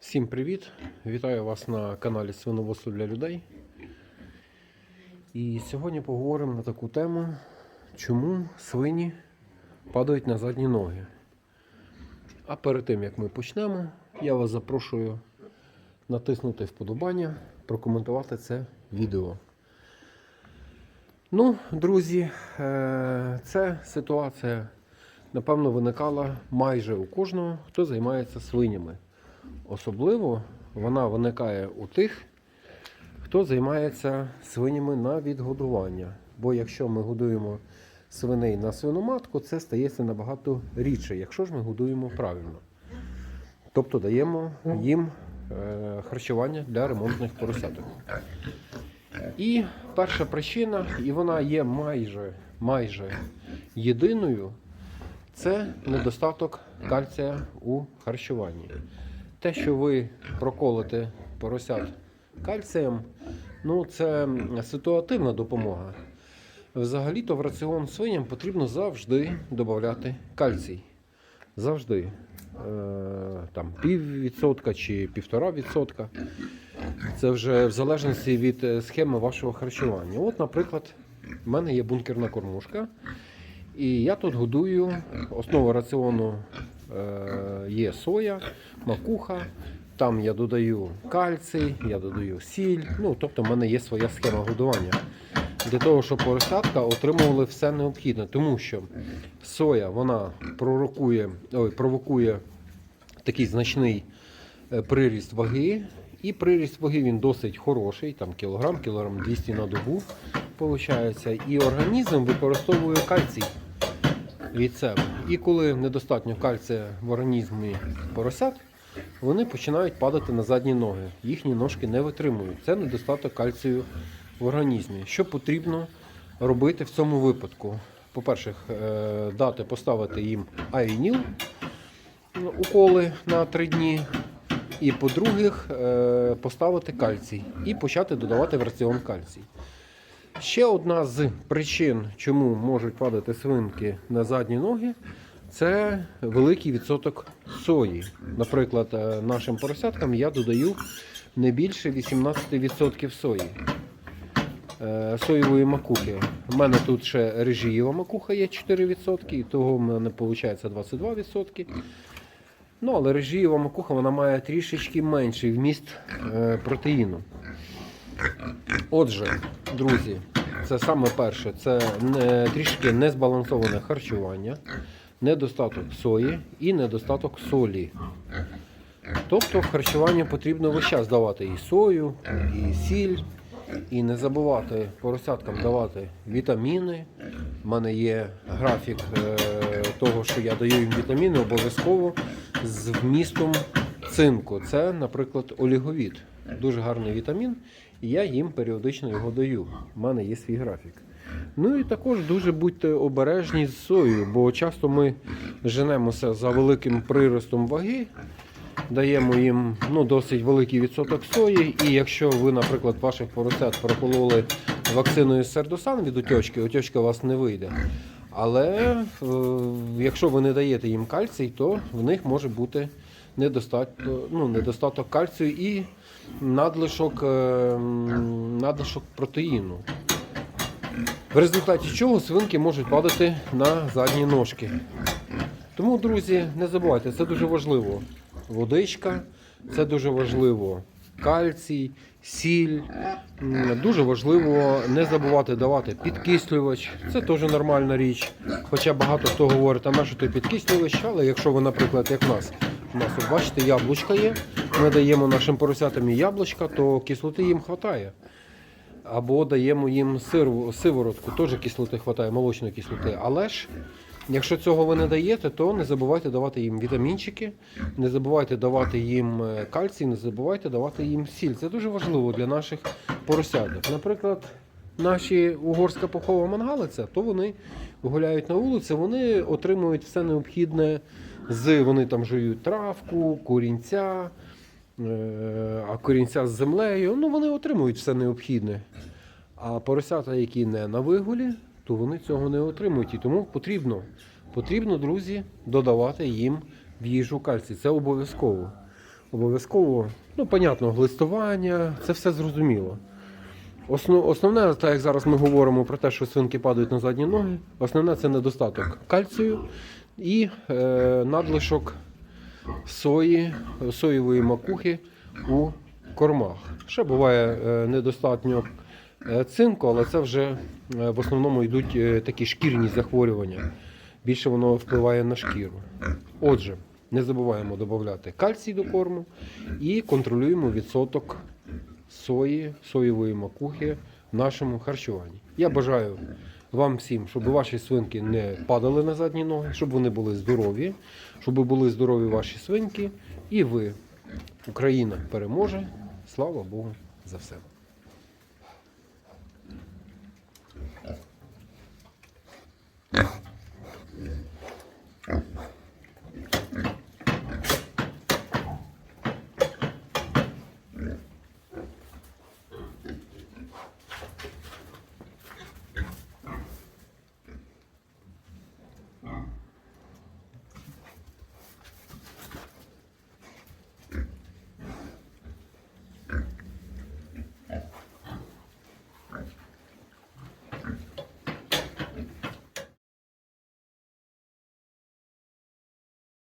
Всім привіт! Вітаю вас на каналі Свиноводство для людей. І сьогодні поговоримо на таку тему, чому свині падають на задні ноги. А перед тим як ми почнемо, я вас запрошую натиснути вподобання, прокоментувати це відео. Ну, друзі, е, ця ситуація, напевно, виникала майже у кожного, хто займається свинями. Особливо вона виникає у тих, хто займається свинями на відгодування. Бо якщо ми годуємо свиней на свиноматку, це стається набагато рідше, якщо ж ми годуємо правильно. Тобто даємо їм е, харчування для ремонтних поросяток. І перша причина, і вона є майже, майже єдиною, це недостаток кальція у харчуванні. Те, що ви проколите поросят кальцієм, ну це ситуативна допомога. Взагалі-то в раціон свиням потрібно завжди додати кальцій. Завжди. Е, там пів відсотка чи півтора відсотка. Це вже в залежності від е, схеми вашого харчування. От, наприклад, в мене є бункерна кормушка. І я тут годую основа раціону е, є соя, макуха. Там я додаю кальцій, я додаю сіль. Ну, тобто в мене є своя схема годування. Для того, щоб поросятка отримували все необхідне. Тому що соя вона пророкує, ой, провокує такий значний е, приріст ваги. І приріст ваги він досить хороший, там кілограм, кілограм 200 на добу. Получається. І організм використовує кальцій від себе. І коли недостатньо кальція в організмі поросят, вони починають падати на задні ноги. Їхні ножки не витримують. Це недостаток кальцію в організмі. Що потрібно робити в цьому випадку? По-перше, е, дати поставити їм айніл уколи на 3 дні. І по-друге, е, поставити кальцій і почати додавати в раціон кальцій. Ще одна з причин, чому можуть падати свинки на задні ноги, це великий відсоток сої. Наприклад, е, нашим поросяткам я додаю не більше 18% сої. Е, Соєвої макухи. У мене тут ще режієва макуха є 4%, і того в мене виходить 22%. Ну, але режієва макуха вона має трішечки менший вміст е, протеїну. Отже, друзі, це саме перше, це не, трішки незбалансоване харчування, недостаток сої і недостаток солі. Тобто харчування потрібно весь час давати і сою, і сіль, і не забувати поросяткам давати вітаміни. У мене є графік е, того, що я даю їм вітаміни обов'язково з вмістом цинку. Це, наприклад, оліговіт. Дуже гарний вітамін, і я їм періодично його даю. У мене є свій графік. Ну і також дуже будьте обережні з соєю, бо часто ми женемося за великим приростом ваги, даємо їм ну, досить великий відсоток сої. І якщо ви, наприклад, ваших поросят прокололи вакциною сердосан від отечки, отечка у вас не вийде. Але е, якщо ви не даєте їм кальцій, то в них може бути недостатньо, ну, недостаток кальцію і надлишок, е, надлишок протеїну. В результаті чого свинки можуть падати на задні ножки. Тому, друзі, не забувайте, це дуже важливо. Водичка, це дуже важливо. Кальцій, сіль. Дуже важливо не забувати давати підкислювач. Це теж нормальна річ. Хоча багато хто говорить, а на що той підкислювач, але якщо ви, наприклад, як в нас, у нас, бачите, яблучка є, ми даємо нашим поросятам яблучка, то кислоти їм вистачає. Або даємо їм сиворотку, теж кислоти вистачає, молочної кислоти. Але ж, якщо цього ви не даєте, то не забувайте давати їм вітамінчики, не забувайте давати їм е, кальцій, не забувайте давати їм сіль. Це дуже важливо для наших поросяток. Наприклад, наші угорська пухова мангалиця, то вони гуляють на вулиці, вони отримують все необхідне з вони там жують травку, корінця. Е, а корінця з землею, ну вони отримують все необхідне. А поросята, які не на вигулі, то вони цього не отримують. І тому потрібно, потрібно, друзі, додавати їм в їжу кальцій. Це обов'язково. Обов'язково, ну, понятно, глистування, це все зрозуміло. Основ, основне, так як зараз ми говоримо про те, що свинки падають на задні ноги, основне це недостаток кальцію і е, надлишок сої, соєвої макухи у кормах. Ще буває е, недостатньо цинку, але це вже е, в основному йдуть е, такі шкірні захворювання. Більше воно впливає на шкіру. Отже, не забуваємо додати кальцій до корму і контролюємо відсоток сої, соєвої макухи в нашому харчуванні. Я бажаю вам всім, щоб ваші свинки не падали на задні ноги, щоб вони були здорові, щоб були здорові ваші свинки, і ви. Україна переможе. Слава Богу за все.